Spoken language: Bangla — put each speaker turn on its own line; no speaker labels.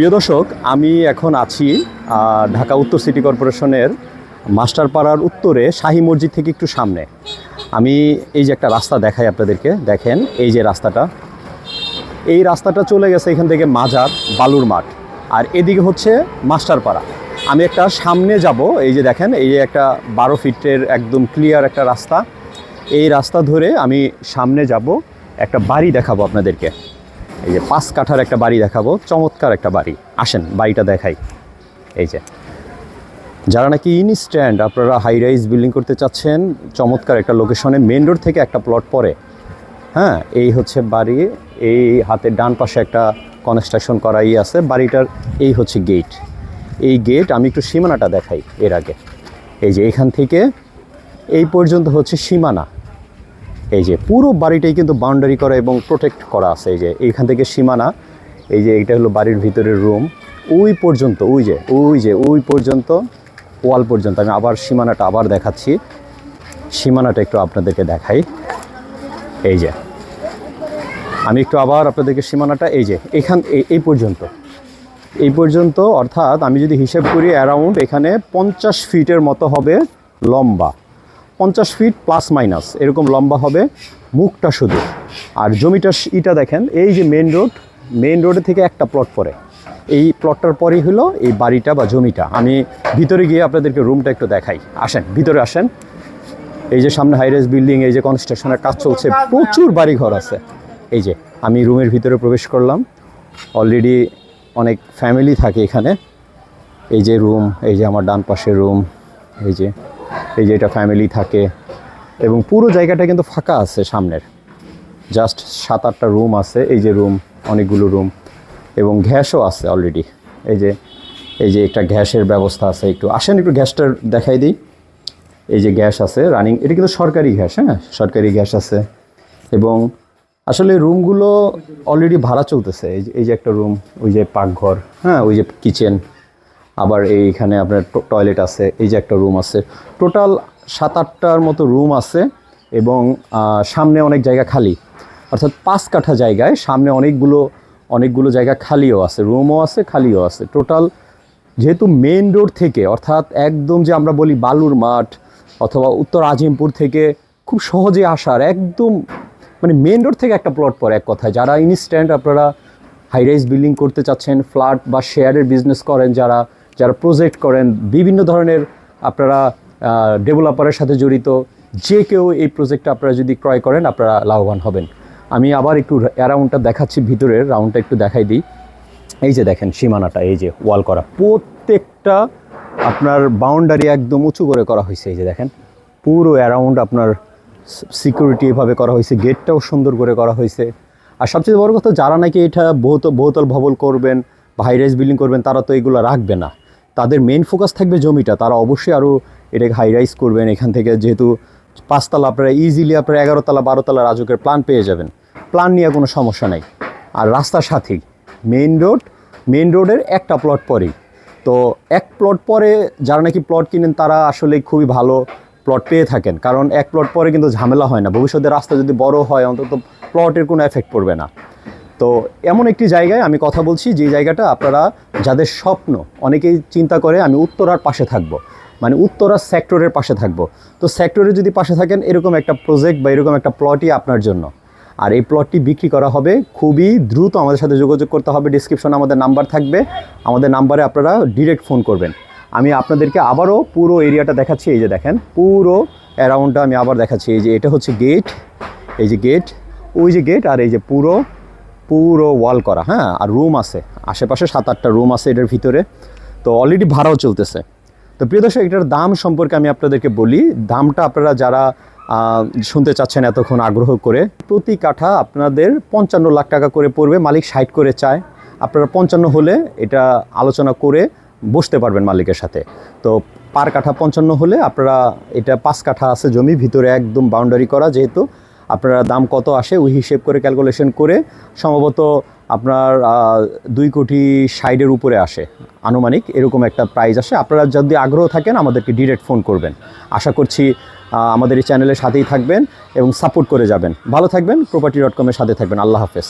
প্রিয় দর্শক, আমি এখন আছি ঢাকা উত্তর সিটি কর্পোরেশনের মাস্টারপাড়ার উত্তরে শাহী মসজিদ থেকে একটু সামনে। আমি এই যে একটা রাস্তা দেখাই আপনাদেরকে, দেখেন এই যে রাস্তাটা। এই রাস্তাটা চলে গেছে এখান থেকে মাজার, বালুর মাঠ। আর এদিকে হচ্ছে মাস্টারপাড়া। আমি একটা সামনে যাব, এই যে দেখেন, এই যে একটা বারো ফিটের একদম ক্লিয়ার একটা রাস্তা। এই রাস্তা ধরে আমি সামনে যাব, একটা বাড়ি দেখাবো আপনাদেরকে। এই যে পাঁচ কাঠার একটা বাড়ি দেখাবো, চমৎকার একটা বাড়ি। আসেন, বাড়িটা দেখাই। এই যে, যারা নাকি ইনস্ট্যান্ট আপনারা হাই রাইজ বিল্ডিং করতে চাচ্ছেন, চমৎকার একটা লোকেশনে মেন রোড থেকে একটা প্লট পরে। হ্যাঁ এই হচ্ছে বাড়ি, এই হাতের ডান পাশে একটা কনস্ট্রাকশন করাই আছে, বাড়িটার এই হচ্ছে গেট এই গেট আমি একটু সীমানাটা দেখাই এর আগে। এই যে এখান থেকে, এই পর্যন্ত হচ্ছে সীমানা। এই যে পুরো বাড়িটাই কিন্তু বাউন্ডারি করা এবং প্রোটেক্ট করা আছে, এই যে এইখান থেকে সীমানা, এই যে এটা হলো বাড়ির ভিতরের রুম ওই পর্যন্ত, ওই যে ওই যে, ওই পর্যন্ত ওয়াল পর্যন্ত, আমি আবার সীমানাটা আবার দেখাচ্ছি, সীমানাটা একটু আপনাদেরকে দেখাই, এই যে, আমি একটু আবার আপনাদেরকে সীমানাটা, এই যে, এখান এই- এই পর্যন্ত এই পর্যন্ত, অর্থাৎ আমি যদি হিসেব করি অ্যারাউন্ড এখানে পঞ্চাশ ফিটের মতো হবে লম্বা। পঞ্চাশ ফিট প্লাস মাইনাস এরকম লম্বা হবে মুখটা শুধু। আর জমিটা ইটা দেখেন, এই যে মেন রোড মেন রোডে থেকে একটা প্লট পড়ে। এই প্লটটার পরেই হলো এই বাড়িটা বা জমিটা। আমি ভিতরে গিয়ে আপনাদেরকে রুমটা একটু দেখাই। আসেন, ভিতরে আসেন। এই যে সামনে হাইরাইজ বিল্ডিং এই যে কনস্ট্রাকশনের কাজ চলছে, প্রচুর বাড়ি ঘর আছে। এই যে, আমি রুমের ভিতরে প্রবেশ করলাম। অলরেডি অনেক ফ্যামিলি থাকে এখানে। এই যে রুম এই যে আমার ডান পাশে রুম এই যে এই যে এটা ফ্যামিলি থাকে এবং পুরো জায়গাটা কিন্তু ফাঁকা আছে সামনের। জাস্ট সাত আটটা রুম আছে, এই যে রুম অনেকগুলো রুম এবং গ্যাসও আছে অলরেডি এই যে এই যে একটা গ্যাসের ব্যবস্থা আছে, একটু আসেন একটু গ্যাসটা দেখাই দিই। এই যে গ্যাস আছে রানিং এটা কিন্তু সরকারি গ্যাস হ্যাঁ? সরকারি গ্যাস আছে এবং আসলে রুমগুলো অলরেডি ভাড়া চলতেছে। এই যে এই যে একটা রুম ওই যে পাকঘর হ্যাঁ? ওই যে কিচেন আবার এইখানে আপনার টয়লেট আছে, এই যে একটা রুম আছে। টোটাল সাত আটটার মতো রুম আছে এবং সামনে অনেক জায়গা খালি। অর্থাৎ পাঁচ কাঠা জায়গায় সামনে অনেকগুলো অনেকগুলো জায়গা খালিও আছে রুমও আছে, খালিও আছে। টোটাল যেহেতু মেন রোড থেকে, অর্থাৎ একদম যে আমরা বলি বালুর মাঠ অথবা উত্তর আজিমপুর থেকে খুব সহজে আসার একদম মানে মেন রোড থেকে একটা প্লট পড়ে এক কথায়। যারা ইনস্ট্যান্ট আপনারা হাই রাইজ বিল্ডিং করতে চাচ্ছেন ফ্ল্যাট বা শেয়ারের বিজনেস করেন, যারা যারা প্রজেক্ট করেন, বিভিন্ন ধরনের আপনারা ডেভেলপারের সাথে জড়িত, যে কেউ এই প্রজেক্টটা আপনারা যদি ক্রয় করেন, আপনারা লাভবান হবেন। আমি আবার একটু অ্যারাউন্ডটা দেখাচ্ছি, ভিতরের রাউন্ডটা একটু দেখাই দিই। এই যে দেখেন, সীমানাটা, এই যে ওয়াল করা। প্রত্যেকটা আপনার বাউন্ডারি একদম উঁচু করে করা হয়েছে, এই যে দেখেন। পুরো অ্যারাউন্ড আপনার সিকিউরিটি এভাবে করা হয়েছে গেটটাও সুন্দর করে করা হয়েছে। আর সবচেয়ে বড় কথা, যারা নাকি এটা বহুত, বহুতল ভবল করবেন বা হাইরাইজ বিল্ডিং করবেন, তারা তো এগুলো রাখবে না। তাদের মেন ফোকাস থাকবে জমিটা। তারা অবশ্যই আরও এটাকে হাইরাইজ করবেন। এখান থেকে যেহেতু পাঁচতলা আপনারা ইজিলি আপনারা এগারোতলা, বারোতলা রাজকের প্ল্যান পেয়ে যাবেন। প্ল্যান নিয়ে কোনো সমস্যা নাই। আর রাস্তার সাথেই মেইন রোড মেইন রোডের একটা প্লট পরেই। তো এক প্লট পরে যারা নাকি প্লট কিনেন, তারা আসলে খুবই ভালো প্লট পেয়ে থাকেন। কারণ এক প্লট পরে কিন্তু ঝামেলা হয় না। ভবিষ্যতে রাস্তা যদি বড় হয়, অন্তত প্লটের কোনো এফেক্ট পড়বে না। তো এমন একটি জায়গায় আমি কথা বলছি, যে জায়গাটা আপনারা, যাদের স্বপ্ন, অনেকেই চিন্তা করে আমি উত্তরার পাশে থাকব। মানে উত্তরার সেক্টরের পাশে থাকব। তো সেক্টরে যদি পাশে থাকেন, এরকম একটা প্রজেক্ট বা এরকম একটা প্লটই আপনার জন্য। আর এই প্লটটি বিক্রি করা হবে, খুবই দ্রুত আমাদের সাথে যোগাযোগ করতে হবে ডিসক্রিপশনে আমাদের নাম্বার থাকবে। আমাদের নাম্বারে আপনারা ডিরেক্ট ফোন করবেন। আমি আপনাদেরকে আবারও পুরো এরিয়াটা দেখাচ্ছি, এই যে দেখেন, পুরো অ্যারাউন্ডটা আমি আবার দেখাচ্ছি। এই যে এটা হচ্ছে গেট এই যে গেট ওই যে গেট আর এই যে পুরো পুরো ওয়াল করা হ্যাঁ? আর রুম আছে। আশেপাশে সাত আটটা রুম আছে এটার ভিতরে। তো অলরেডি ভাড়াও চলতেছে। তো প্রিয় দর্শক, এটার দাম সম্পর্কে আমি আপনাদেরকে বলি। দামটা আপনারা যারা শুনতে চাচ্ছেন এতক্ষণ আগ্রহ করে, প্রতি কাঠা আপনাদের পঞ্চান্ন লাখ টাকা করে পড়বে। মালিক ষাট করে চায়। আপনারা পঞ্চান্ন হলে এটা আলোচনা করে বসতে পারবেন মালিকের সাথে। তো পার কাঠা পঞ্চান্ন হলে আপনারা এটা পাঁচ কাঠা আছে জমি, ভিতরে একদম বাউন্ডারি করা যেহেতু। আপনারা দাম কত আসে ওই হিসেব করে ক্যালকুলেশন করে সম্ভবত আপনার দুই কোটি সাইডের উপরে আসে। আনুমানিক এরকম একটা প্রাইস আসে। আপনারা যদি আগ্রহ থাকেন আমাদেরকে ডিরেক্ট ফোন করবেন। আশা করছি আমাদের এই চ্যানেলের সাথেই থাকবেন এবং সাপোর্ট করে যাবেন। ভালো থাকবেন প্রপার্টি ডট কমের সাথে থাকবেন। আল্লাহ হাফেজ।